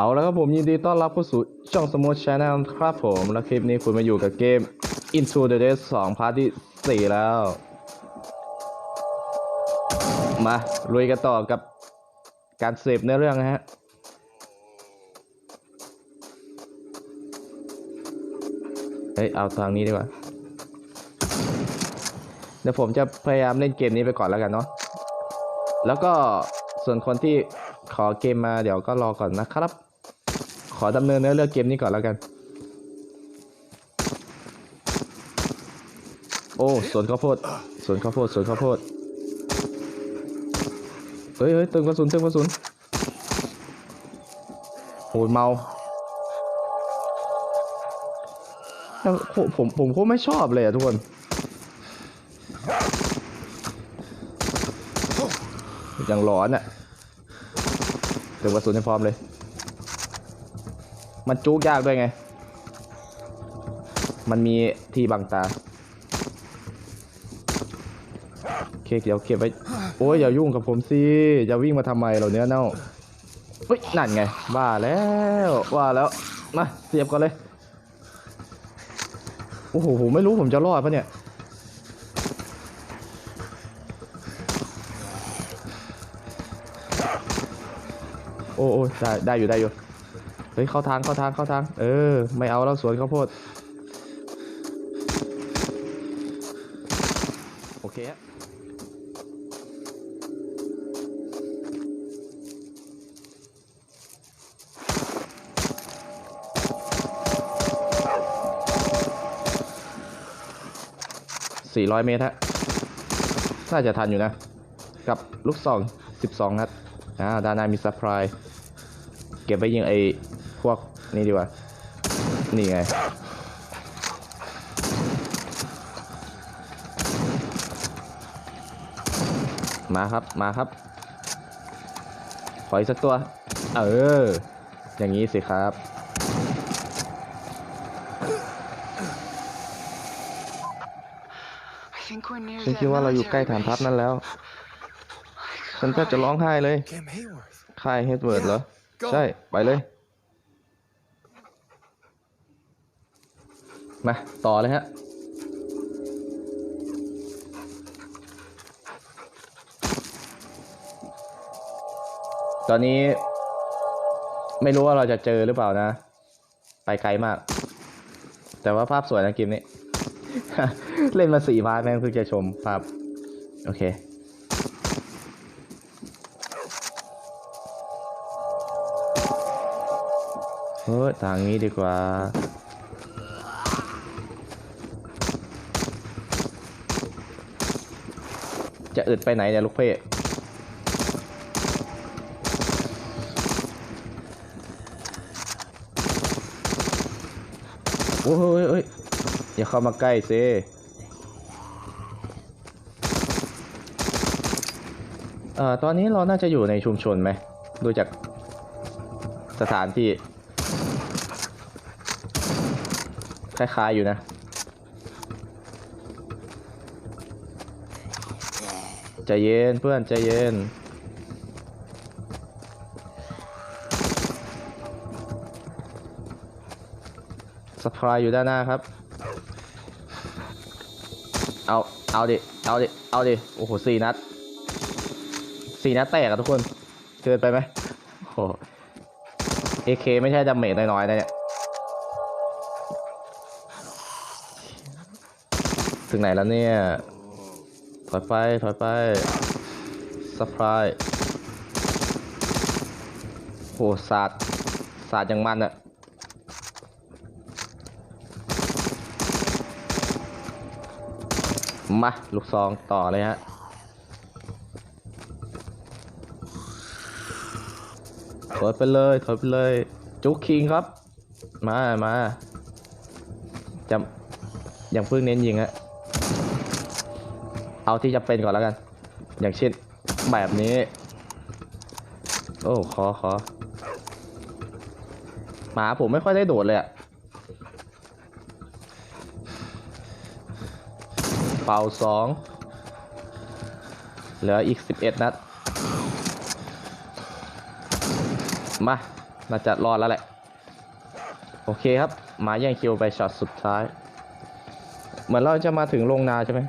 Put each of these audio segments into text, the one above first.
เอาแล้วครับผมยินดีต้อนรับเข้าสู่ช่องสมูทชาแนลครับผมและคลิปนี้คุณมาอยู่กับเกม Into the Dead 2พาร์ทที่ 4 แล้ว มาลุยกันต่อกับการเสพเนื้อเรื่องนะฮะเฮ้ยเอาทางนี้ดีกว่า เดี๋ยวผมจะพยายามเล่นเกมนี้ไปก่อนแล้วกันเนาะแล้วก็ส่วนคนที่ขอเกมมาเดี๋ยวก็รอก่อนนะครับ ขอดำเนินเนื้อเรื่องเกมนี้ก่อนแล้วกัน โอ้สวนข้าวโพดสวนข้าวโพดสวนข้าวโพดเฮ้ยเฮ้ยเติมกระสุนเติมกระสุนโหเมาแล้วผมผมผมโคตรไม่ชอบเลยอะทุกคนอยังร้อนอะเติมกระสุนให้พร้อมเลย มันจุกยากด้วยไง มันมีที่บังตาโอเคเดี๋ยวเก็บไว้ โอ้ยอย่ายุ่งกับผมสิจะวิ่งมาทำไมเราเนื้อเน่าเฮ้ยนั่นไงว่าแล้วว่าแล้ว มาเสียบก่อนเลย โอ้โหผมไม่รู้ผมจะรอดปะเนี่ยโอ้โอ้ได้ได้อยู่ได้อยู่ ฮ้ยเข้าทางเข้าทางเข้าทาง เออ ไม่เอาแล้วสวนข้าวโพดโอเคฮะสี่ร้อยเมตรฮะ น่าจะทันอยู่นะ กับลูกซองสิบสองนัดอ่าด้านหน้ามีซัพพลาย เก็บไว้ยิงไอ นี่ดีกว่า นี่ไง มาครับ มาครับ ขออีกสักตัว เออ อย่างนี้สิครับ ฉันคิดว่าเราอยู่ใกล้ฐานทัพนั่นแล้ว ฉันแทบจะร้องไห้เลย Cam Hayworth. ค่ายเฮดเวิร์ดเหรอ ใช่ ไปเลย มาต่อเลยฮะตอนนี้ ไม่รู้ว่าเราจะเจอหรือเปล่านะ ไปไกลมาก แต่ว่าภาพสวยนะกิมนี้ เล่นมาสี่พาร์ทแม่งเพิ่งจะชมภาพ โอเค เฮ้ยทางนี้ดีกว่า จะอึดไปไหนเนี่ยลูกเพ่โอ้ยเฮ้ยเฮ้ยอย่าเข้ามาใกล้สิเอ่อตอนนี้เราน่าจะอยู่ในชุมชนไหมดูจากสถานที่คล้ายๆอยู่นะ ใจเย็นเพื่อนใจเย็น สปายอยู่ด้านหน้าครับ เอา เอาดิ เอาดิ เอาดิ โอ้โหสี่นัดสี่นัดแตกอะทุกคน เกินไปไหมโอ้โหเอเคไม่ใช่ดาเมจน้อยๆนะเนี่ย ถึงไหนแล้วเนี่ย ถอยไป ถอยไปสปายโอ้สาดสาดอย่างมันอะมา ลูกซองต่อเลยฮะถอยไปเลยถอยไปเลย จุกคิงครับ มามาจำอย่างเพิ่งเน้นยิงฮะ เอาที่จะเป็นก่อนแล้วกัน อย่างเช่นแบบนี้ โอ้ขอขอหมาผมไม่ค่อยได้โดดเลยอะเป่าสองเหลืออีกสิบเอ็ดนัด มาน่าจะรอดแล้วแหละ โอเคครับมาแย่งคิวไปช็อตสุดท้าย เหมือนเราจะมาถึงโรงนาใช่ไหม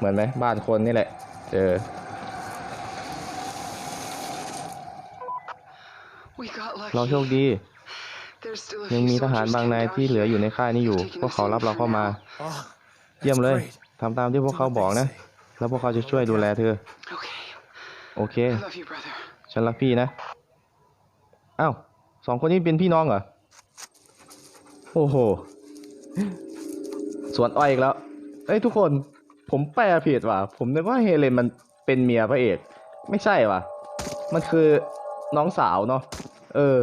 เหมือนไหมบ้านคนนี่แหละเออ We got lucky. เราโชคดี There's still a ยัง few มีทหาร soldiers บางนาย camped ที่ out เหลือ here. อยู่ในค่ายนี้อยู่ พวกเขารับเราเข้ามา Oh, เยี่ยมเลย great. ทำตามที่พวกเขาบอกนะ แล้วพวกเขาจะช่วยดูแลเธอ Okay. โอเค I love you, brother. ฉันรักพี่นะ อ้าวสองคนนี้เป็นพี่น้องเหรอ โอ้โห สวนอ้อยอีกแล้ว เอ้ยทุกคน ผมแปลผิดว่ะ ผมนึกว่าเฮเลนมันเป็นเมียพระเอก ไม่ใช่ว่ะ มันคือน้องสาวเนาะ เออ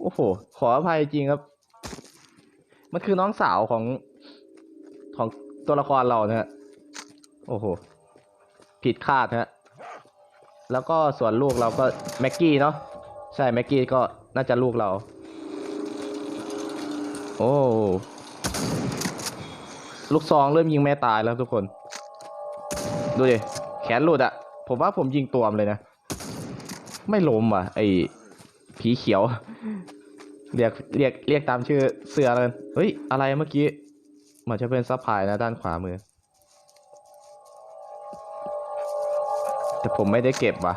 โอ้โห ขออภัยจริงครับ มันคือน้องสาวของของตัวละครเรานะฮะ โอ้โห ผิดคาดฮะ แล้วก็ส่วนลูกเราก็แม็กกี้เนาะ ใช่แม็กกี้ก็น่าจะลูกเรา โอ้ ลูกซองเริ่มยิงแม่ตายแล้วทุกคน ดูดิแขนหลุดอะผมว่าผมยิงตัวมนเลยนะ ไม่ล้มว่ะ ไอ้ผีเขียว เรียกเรียกเรียกตามชื่อเสือเลยเฮ้ย อะไรเมื่อกี้เหมือนจะเป็นซัพพลายนะด้านขวามือ แต่ผมไม่ได้เก็บว่ะ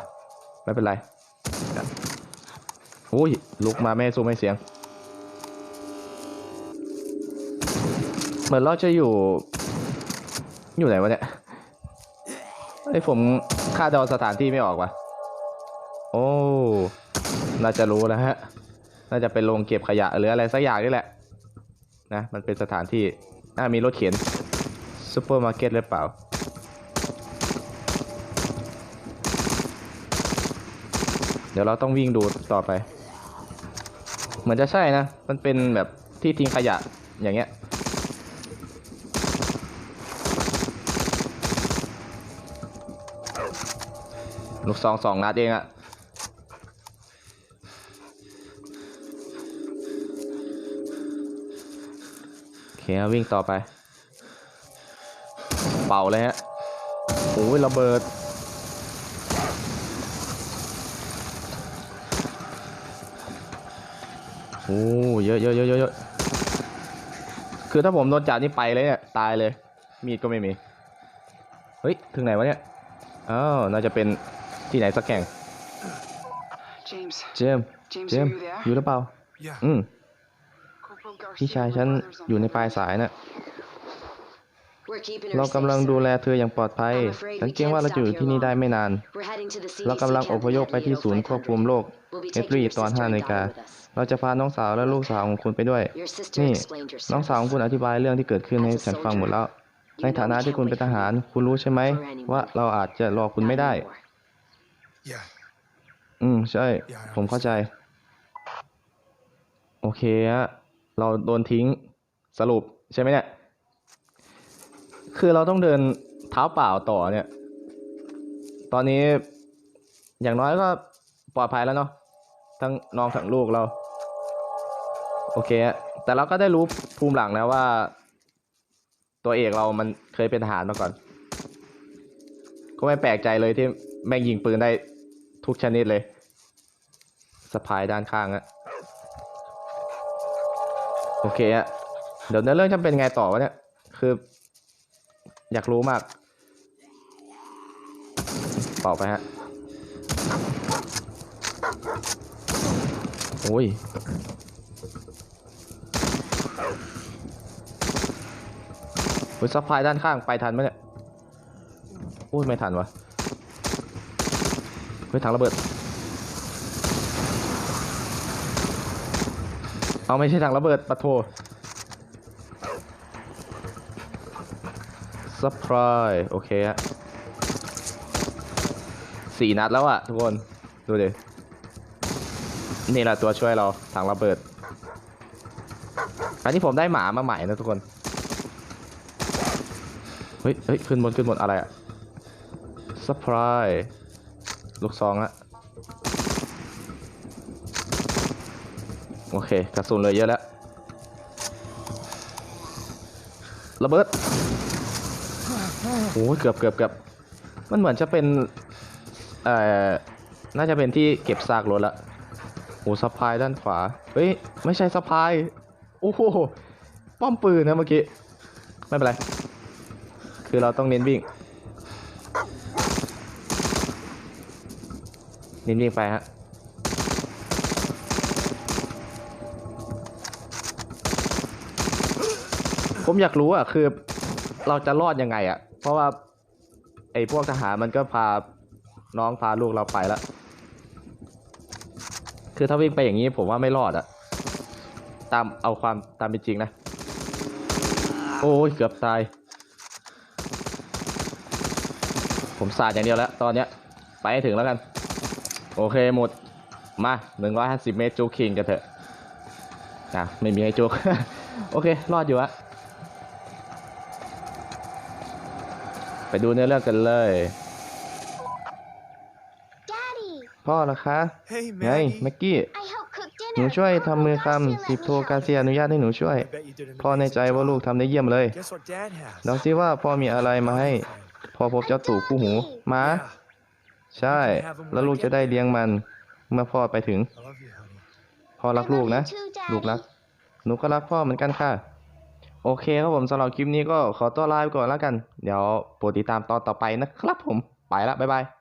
ไม่เป็นไร โอ้ยลุกมาไม่ให้ซูไม่เสียง เหมือนเราจะอยู่ อยู่ไหนวะเนี่ยไอผมคาดเดาสถานที่ไม่ออกว่ะโอ้น่าจะรู้แล้วฮะ น่าจะเป็นโรงเก็บขยะหรืออะไรสักอย่างนี่แหละ นะ มันเป็นสถานที่น่ามีรถเข็นซูเปอร์มาร์เก็ตหรือเปล่า เดี๋ยวเราต้องวิ่งดูต่อไป เหมือนจะใช่นะ มันเป็นแบบที่ทิ้งขยะอย่างเงี้ย ลูกซองสองนัดเองอะโอเควิ่งต่อไป เป่าเลยฮะโอ้ยระเบิดโอ้เยอะเยอะเยอะเยอะเยอะคือถ้าผมโดนจับนี่ไปเลยเนี่ยตายเลย มีดก็ไม่มี เฮ้ย ถึงไหนวะเนี่ย อ้าวน่าจะเป็นที่ไหนสักแห่ง James. เจมส์ James, เจม are ส์ you there? อยู่หรือเปล่า Yeah. อืม Corporal Garcia พี่ชาย and ฉัน my brothers on อยู่ใน the ปลาย way. สายน่ะ We're keeping เรา her กำลัง safe, ดู sir. แลเธออย่างปลอดภัย I'm afraid ฉัน we เกรงว่า can't เราจะอยู่ stop ที่ here นี่ได้ long. ไม่นาน We're heading to the เรา CDC กำลังอ camp พยพไปที่ศูนย์ควบคุมโรค We'll be เอตรี taking your ตอน sister 5 and นาฬิกา daughter with us. เราจะพาน้องสาวและลูกสาวของคุณไปด้วย Your sister นี่ explained น้อง herself. สาวของคุณอธิบายเรื่องที่เกิดขึ้นให้ฉันฟังหมดแล้ว ในฐานะที่คุณเป็นทหาร คุณรู้ใช่ไหมว่าเราอาจจะรอคุณไม่ได้ Not anymore. Yeah. อืม ใช่ ผมเข้าใจ โอเคฮะเราโดนทิ้งสรุปใช่ไหมเนี่ย คือเราต้องเดินเท้าเปล่าต่อเนี่ย ตอนนี้อย่างน้อยก็ปลอดภัยแล้วเนาะทั้งน้องทั้งลูกเรา โอเคฮะแต่เราก็ได้รู้ภูมิหลังนะว่า ตัวเอกเรามันเคยเป็นทหารมาก่อน ก็ไม่แปลกใจเลยที่แม่งยิงปืนได้ทุกชนิดเลยสะพายด้านข้างอะโอเคอะเดี๋ยวเนื้อเรื่องจะเป็นไงต่อวะเนี่ย คือ อยากรู้มากต่อไปฮะโอ้ย เฮ้ยซัพพลายด้านข้างไปทันไหมเนี่ยโอ้ยไม่ทันวะเฮ้ยถังระเบิด เอาไม่ใช่ถังระเบิดปะโทซัพพลายโอเคฮะสี่นัดแล้วอะทุกคน ดูดิ นี่แหละตัวช่วยเราถังระเบิด อันนี้ผมได้หมามาใหม่นะทุกคน เฮ้ยเฮ้ยขึ้นบนขึ้นบนอะไรอะสปายลูกซองละโอเคกระสุนเลยเยอะแล้วระเบิดโอ้เกือบเกือบเกือบมันเหมือนจะเป็นเอ่อน่าจะเป็นที่เก็บซากรถละโอ้สะพายด้านขวาเฮ้ยไม่ใช่สะพายโอ้โหป้อมปืนนะเมื่อกี้ ไม่เป็นไร คือเราต้องเน้นวิ่ง เน้นวิ่งไปฮะผมอยากรู้อะคือเราจะรอดยังไงอะ เพราะว่า ไอ้พวกทหารมันก็พาน้องพาลูกเราไปแล้ว คือถ้าวิ่งไปอย่างนี้ผมว่าไม่รอดอะตามเอาความตามเป็นจริงนะ โอ้ยเกือบตาย ผมสาดอย่างเดียวแล้ว ตอนเนี้ยไปให้ถึงแล้วกัน โอเคหมดมา150เมตรจูคิงกันเถอะอะไม่มีให้จุกโอเค รอดอยู่อะไปดูเนื้อเรื่องกันเลย Daddy, พ่อเหรอคะ Hey, ไง Maggie. แม็กกี้ I helped cook หนู dinner. ช่วย Papa ทำมือ Garcia คำ let สิบ me โท help. กาเซียอนุญาตให้หนูช่วย I bet you did an พ่อในใจ amazing ว่าลูก job. ทำได้เยี่ยมเลย Guess what Dad has? ลองซิว่าพ่อมีอะไรมาให้ พอพบเจ้าตู่คู่หูหมา Yeah, ใช่ แล้วลูกจะได้เลี้ยงมัน เมื่อพ่อไปถึง I love you, honey. พ่อรักลูกนะ I love you too, ลูกรัก Daddy. หนูก็รักพ่อเหมือนกันค่ะ โอเคครับผมสำหรับคลิปนี้ก็ขอตัวลาไปก่อนแล้วกัน เดี๋ยวโปรดติดตามตอนต่อไปนะครับผม ไปละบ๊ายบาย